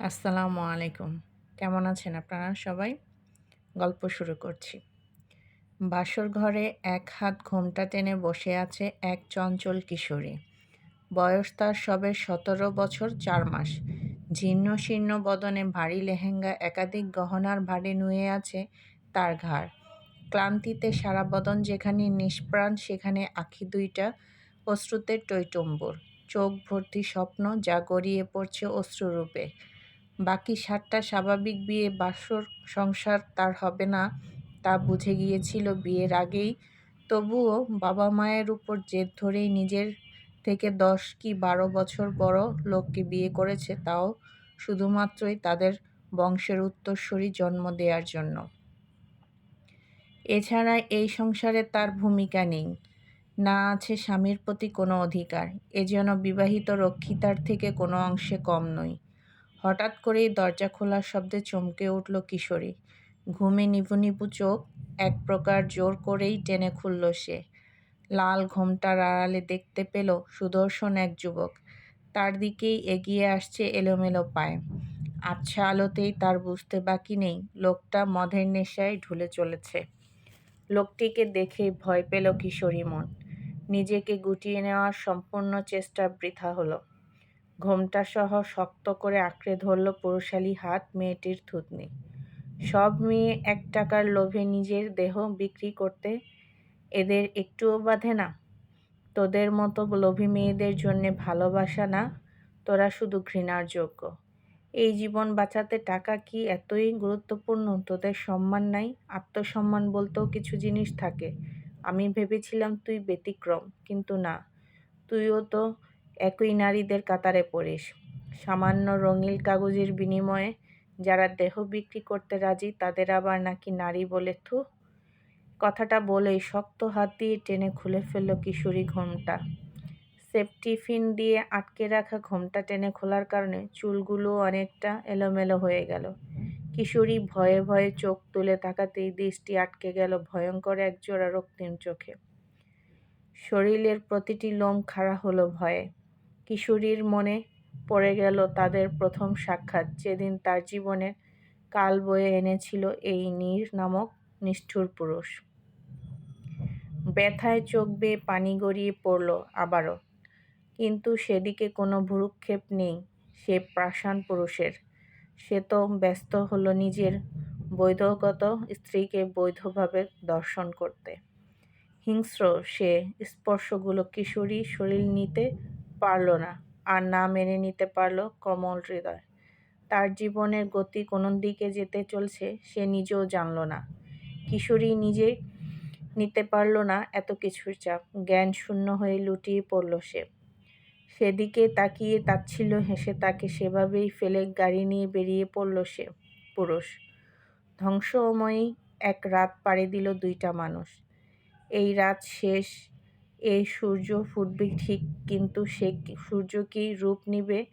আসসালামু আলাইকুম। কেমন আছেন আপনারা সবাই? গল্প শুরু করছি। বাসর ঘরে এক হাত ঘোমটা টেনে বসে আছে এক চঞ্চল কিশোরী। বয়স তার সবে সতেরো বছর চার মাস। জীর্ণ শীর্ণ বদনে ভারী লেহেঙ্গা একাধিক গহনার ভারে নুয়ে আছে তার ঘাড়। ক্লান্তিতে সারা বদন যেখানে নিষ্প্রাণ, সেখানে আখি দুইটা, অশ্রুতে টৈটম্বর। চোখ ভর্তি স্বপ্ন যা গড়িয়ে পড়ছে অশ্রুরূপে। বাকি সাতটা স্বাভাবিক বিয়ে বাসর সংসার তার হবে না, তা বুঝে গিয়েছিল বিয়ের আগেই। তবুও বাবা মায়ের উপর জেদ ধরেই নিজের থেকে দশ কি বারো বছর বড় লোককে বিয়ে করেছে, তাও শুধুমাত্রই তাদের বংশের উত্তরসূরি জন্ম দেওয়ার জন্য। এছাড়া এই সংসারে তার ভূমিকা নেই। না আছে স্বামীর প্রতি কোনো অধিকার, এ যেন বিবাহিত রক্ষিতার থেকে কোনো অংশে কম নয়। হঠাৎ করেই দরজা খোলার শব্দে চমকে উঠল কিশোরী। ঘুমে নিভু নিভু চোখ, এক প্রকার জোর করেই টেনে খুলল সে। লাল ঘোমটার আড়ালে দেখতে পেল সুদর্শন এক যুবক। তার দিকেই এগিয়ে আসছে এলোমেলো পায়ে। আচ্ছা আলোতেই তার বুঝতে বাকি নেই, লোকটা মদের নেশায় ঢুলে চলেছে। লোকটিকে দেখে ভয় পেল কিশোরী মন। নিজেকে গুটিয়ে নেওয়ার সম্পূর্ণ চেষ্টা বৃথা হলো। ঘোমটাসহ শক্ত করে আঁকড়ে ধরল পুরুষালী হাত মেয়েটির থুতনি। সব মেয়ে এক টাকার লোভে নিজের দেহ বিক্রি করতে এদের একটুও বাধে না। তোদের মতো লোভী মেয়েদের জন্যে ভালোবাসা না, তোরা শুধু ঘৃণার যোগ্য। এই জীবন বাঁচাতে টাকা কি এতই গুরুত্বপূর্ণ? তোদের সম্মান নাই, আত্মসম্মান বলতেও কিছু জিনিস থাকে। আমি ভেবেছিলাম তুই ব্যতিক্রম, কিন্তু না। তুইও তো একই নারীদের কাতারে পড়িস সামান্য রঙিল কাগজের বিনিময়ে যারা দেহ বিক্রি করতে রাজি, তাদের আবার নাকি নারী বলে, থু! কথাটা বলেই শক্ত হাত দিয়ে টেনে খুলে ফেলল কিশোরী ঘোমটা। সেফটিফিন দিয়ে আটকে রাখা ঘোমটা টেনে খোলার কারণে চুলগুলো অনেকটা এলোমেলো হয়ে গেল। কিশোরী ভয়ে ভয়ে চোখ তুলে তাকাতেই দৃষ্টি আটকে গেল ভয়ঙ্কর একজোড়া রক্তিম চোখে। শরীরের প্রতিটি লোম খাড়া হলো ভয়ে। কিশোরীর মনে পড়ে গেল তাদের প্রথম সাক্ষাৎ। যেদিন তার জীবনের কাল বয়ে এনেছিল এই নীর নামক নিষ্ঠুর পুরুষ। ব্যথায় চোখ বেয়ে পানি গড়িয়ে পড়ল আবারও। কিন্তু সেদিকে কোনো ভুরুক্ষেপ নেই, সে প্রাসান পুরুষের। সে তো ব্যস্ত হলো নিজের বৈধগত স্ত্রীকে বৈধভাবে দর্শন করতে। হিংস্র সে স্পর্শগুলো কিশোরী শরীর নিতে পারল না। আর না মেনে নিতে পারল কমল হৃদয়। তার জীবনের গতি কোন দিকে যেতে চলছে সে নিজেও জানল না। কিশোরী নিজে নিতে পারল না এত কিছুর চাপ। জ্ঞান শূন্য হয়ে লুটিয়ে পড়ল সে। সেদিকে তাকিয়ে তাচ্ছিল হেসে তাকে সেভাবেই ফেলে গাড়ি নিয়ে বেরিয়ে পড়ল সে পুরুষ। ধ্বংসময়ী এক রাত পাড়ি দিল দুইটা মানুষ। এই রাত শেষ এই সূর্য ফুটবে ঠিক, কিন্তু সে সূর্য কি রূপ নিবে?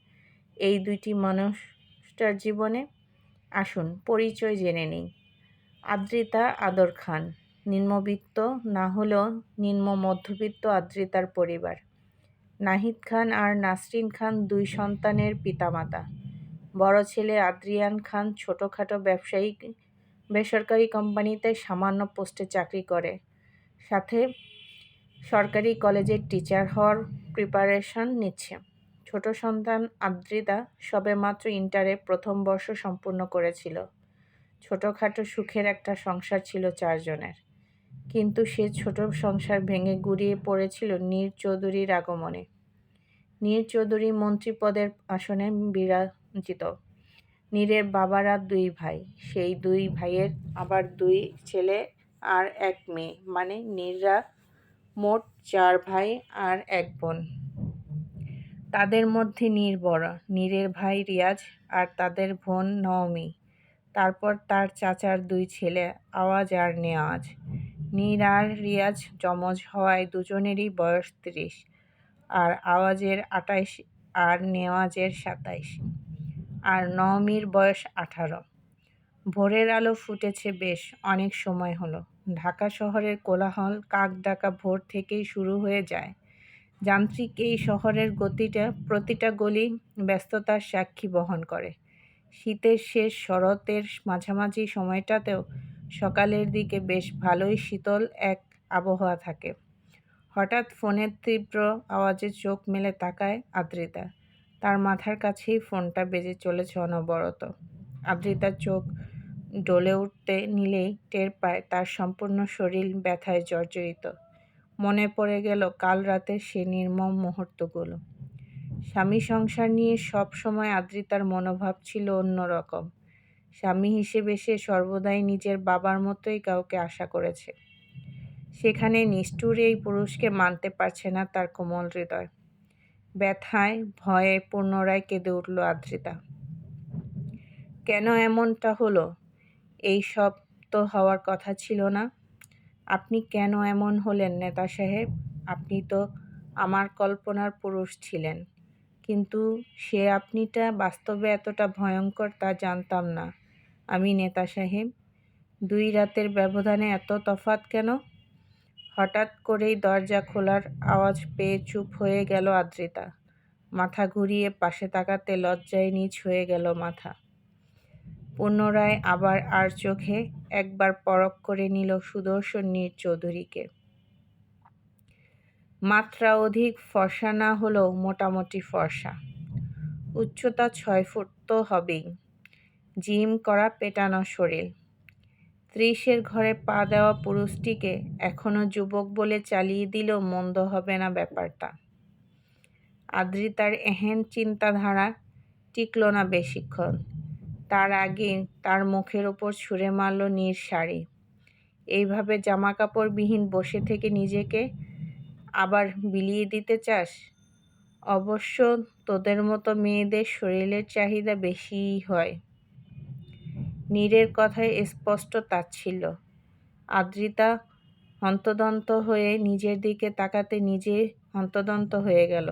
এই দুইটি মানুষটার জীবনে আসুন, পরিচয় জেনে নেই। আদ্রিতা আদর খান, নিম্নবিত্ত, না হলেও নিম্ন মধ্যবিত্ত আদ্রিতার পরিবার। নাহিদ খান আর নাসরিন খান দুই সন্তানের পিতামাতা। বড় ছেলে আদ্রিয়ান খান ছোটোখাটো ব্যবসায়ী বেসরকারি কোম্পানিতে সামান্য পোস্টে চাকরি করে। সাথে সরকারি কলেজের টিচার হওয়ার প্রিপারেশন নিচ্ছে। ছোট সন্তান আদ্রিতা সবেমাত্র ইন্টারে প্রথম বর্ষ সম্পূর্ণ করেছিল। ছোটোখাটো সুখের একটা সংসার ছিল চারজনের। কিন্তু সে ছোট সংসার ভেঙে গুড়িয়ে পড়েছিল নীর চৌধুরীর আগমনে। নীর চৌধুরী মন্ত্রী পদের আসনে বিরাজিত। নীরের বাবারা দুই ভাই, সেই দুই ভাইয়ের আবার দুই ছেলে আর এক মেয়ে। মানে নীররা মোট চার ভাই আর এক বোন। তাদের মধ্যে নীর বড়। নীরের ভাই রিয়াজ আর তাদের বোন নওমি। তারপর তার চাচার দুই ছেলে, আওয়াজ আর নেওয়াজ। নীর আর রিয়াজ জমজ হওয়ায় দুজনেরই বয়স ত্রিশ আর আওয়াজের আটাইশ আর নেওয়াজের সাতাইশ আর নওমির বয়স আঠারো। ভোরের আলো ফুটেছে বেশ, অনেক সময় হলো। ঢাকা শহরের কোলাহল কাক ডাকা ভোর থেকেই শুরু হয়ে যায়। যান্ত্রিক এই শহরের গতিটা প্রতিটা গলি ব্যস্ততার সাক্ষী বহন করে। শীতের শেষ শরতের মাঝামাঝি সময়টাতেও সকালের দিকে বেশ ভালোই শীতল এক আবহাওয়া থাকে। হঠাৎ ফোনের তীব্র আওয়াজে চোখ মেলে তাকায় আদ্রিতা। তার মাথার কাছেই ফোনটা বেজে চলেছে অনবরত। আদ্রিতার চোখ ডলে উঠতে নিলেই টের পায় তার সম্পূর্ণ শরীর ব্যথায় জর্জরিত। মনে পড়ে গেল কাল রাতের সে নির্মম মুহূর্তগুলো। স্বামী সংসার নিয়ে সব সময় আদ্রিতার মনোভাব ছিল অন্যরকম স্বামী হিসেবে সে সর্বদাই নিজের বাবার মতোই কাউকে আশা করেছে। সেখানে নিষ্ঠুর এই পুরুষকে মানতে পারছে না তার কোমল হৃদয়। ব্যথায়, ভয়ে পুনরায় কেঁদে উঠল আদ্রিতা। কেন এমনটা হলো? এই সব তো হওয়ার কথা ছিল না। আপনি কেন এমন হলেন নেতা সাহেব? আপনি তো আমার কল্পনার পুরুষ ছিলেন। কিন্তু সে আপনিটা বাস্তবে এতটা ভয়ঙ্কর তা জানতাম না। আমি নেতা সাহেব, দুই রাতের ব্যবধানে এত তফাত কেন? হঠাৎ করেই দরজা খোলার আওয়াজ পেয়ে চুপ হয়ে গেল আদ্রিতা। মাথা ঘুরিয়ে পাশে তাকাতে লজ্জায় নিচ হয়ে গেল মাথা। পুনরায় আবার আর চোখে একবার পরক করে নিল সুদর্শন নীর চৌধুরীকে। মাত্রা অধিক ফর্সা না হলেও মোটামুটি ফর্সা উচ্চতা ছয় ফুট তো হবেই। জিম করা পেটানো শরীর। ত্রিশের ঘরে পা দেওয়া পুরুষটিকে এখনও যুবক বলে চালিয়ে দিলেও মন্দ হবে না ব্যাপারটা। আদ্রিতার এহেন চিন্তাধারা টিকল না বেশিক্ষণ। তার আগে তার মুখের ওপর ছুঁড়ে মারল নীর শাড়ি। এইভাবে জামা কাপড়বিহীন বসে থেকে নিজেকে আবার বিলিয়ে দিতে চাস? অবশ্য তোদের মতো মেয়েদের শরীরের চাহিদা বেশিই হয়। নীরের কথায় স্পষ্ট তাচ্ছিল আদ্রিতা হন্তদন্ত হয়ে নিজের দিকে তাকাতে নিজে হন্তদন্ত হয়ে গেল।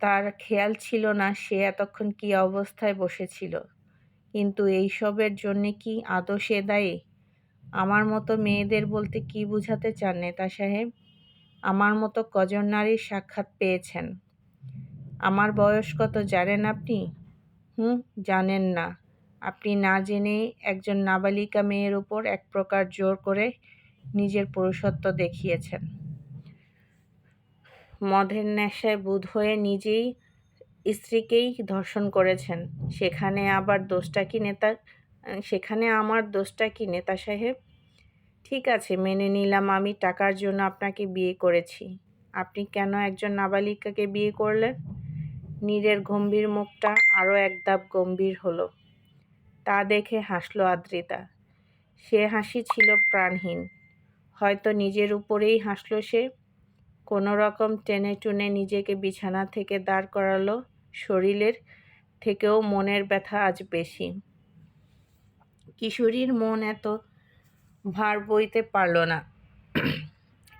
তার খেয়াল ছিল না সে এতক্ষণ কী অবস্থায় বসেছিল। কিন্তু এইসবের জন্যে কি আদৌ সে দায়ী? আমার মতো মেয়েদের বলতে কি বুঝাতে চান নেতা সাহেব? আমার মতো কজন নারীর সাক্ষাৎ পেয়েছেন? আমার বয়স কত জানেন আপনি? হুম জানেন না। আপনি না জেনেই একজন নাবালিকা মেয়ের উপর এক প্রকার জোর করে নিজের পুরুষত্ব দেখিয়েছেন। মদের নেশায় বুধ হয়ে নিজেই স্ত্রীকেই ধর্ষণ করেছেন। সেখানে আবার দোষটা কি নেতা, সেখানে আমার দোষটা কি নেতা সাহেব? ঠিক আছে, মেনে নিলাম আমি, টাকার জন্য আপনাকে বিয়ে করেছি। আপনি কেন একজন নাবালিকাকে বিয়ে করলেন? নীরের গম্ভীর মুখটা আরও এক ধাপ গম্ভীর হলো। তা দেখে হাসলো আদ্রিতা। সে হাসি ছিল প্রাণহীন। হয়তো নিজের উপরেই হাসলো সে। কোনো রকম টেনে টুনে নিজেকে বিছানা থেকে দাঁড় করালো। শরীরের থেকেও মনের ব্যথা আজ বেশি। কিশোরীর মন এত ভার বইতে পারল না।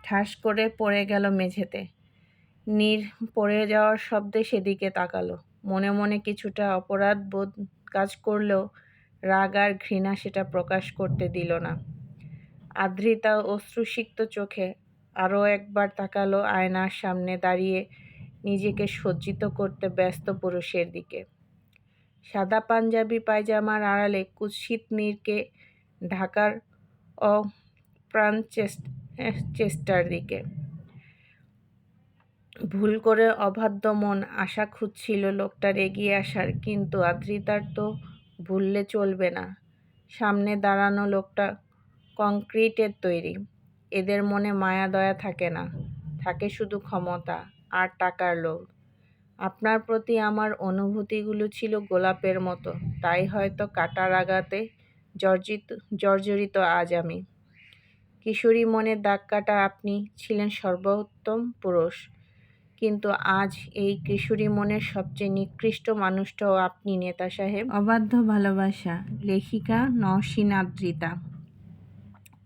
ঠাস করে পড়ে গেল মেঝেতে। নীর পড়ে যাওয়ার শব্দে সেদিকে তাকালো। মনে মনে কিছুটা অপরাধ বোধ কাজ করলেও রাগ আর ঘৃণা সেটা প্রকাশ করতে দিল না। আদ্রিতা অশ্রুসিক্ত চোখে আরও একবার তাকালো আয়নার সামনে দাঁড়িয়ে নিজেকে সজ্জিত করতে ব্যস্ত পুরুষের দিকে। সাদা পাঞ্জাবি পায়জামার আড়ালে কুৎসিত নীরকে ঢাকার অপ্রাণ চেষ্টার দিকে। ভুল করে অবাধ্য মন আশা খুঁজছিল লোকটার এগিয়ে আসার, কিন্তু আদ্রিতার তো ভুললে চলবে না। সামনে দাঁড়ানো লোকটা কংক্রিটের তৈরি। এদের মনে মায়া দয়া থাকে না। থাকে শুধু ক্ষমতা আর টাকার লোভ। আপনার প্রতি আমার অনুভূতিগুলো ছিল গোলাপের মতো। তাই হয়তো কাটার আঘাতে জর্জিত, জর্জরিত আজ আমি। কিশোরী মনের দাগ কাটা আপনি ছিলেন সর্বোত্তম পুরুষ। কিন্তু আজ এই কিশোরী মনের সবচেয়ে নিকৃষ্ট মানুষটাও আপনি, নেতা সাহেব। অবাধ্য ভালোবাসা, লেখিকা নওশিন আদ্রিতা।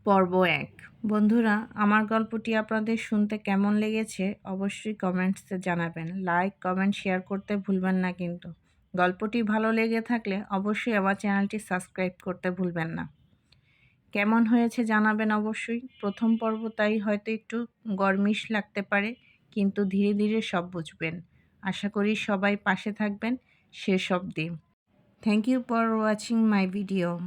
পর্ব এক। বন্ধুরা, আমার গল্পটি আপনাদের শুনতে কেমন লেগেছে অবশ্যই কমেন্টসে জানাবেন। লাইক, কমেন্ট, শেয়ার করতে ভুলবেন না কিন্তু। গল্পটি ভালো লেগে থাকলে অবশ্যই আমার চ্যানেলটি সাবস্ক্রাইব করতে ভুলবেন না। কেমন হয়েছে জানাবেন অবশ্যই। প্রথম পর্ব তাই হয়তো একটু গরমিশ লাগতে পারে, কিন্তু ধীরে ধীরে সব বুঝবেন। আশা করি সবাই পাশে থাকবেন। শেষ অবধি। Thank you for watching my video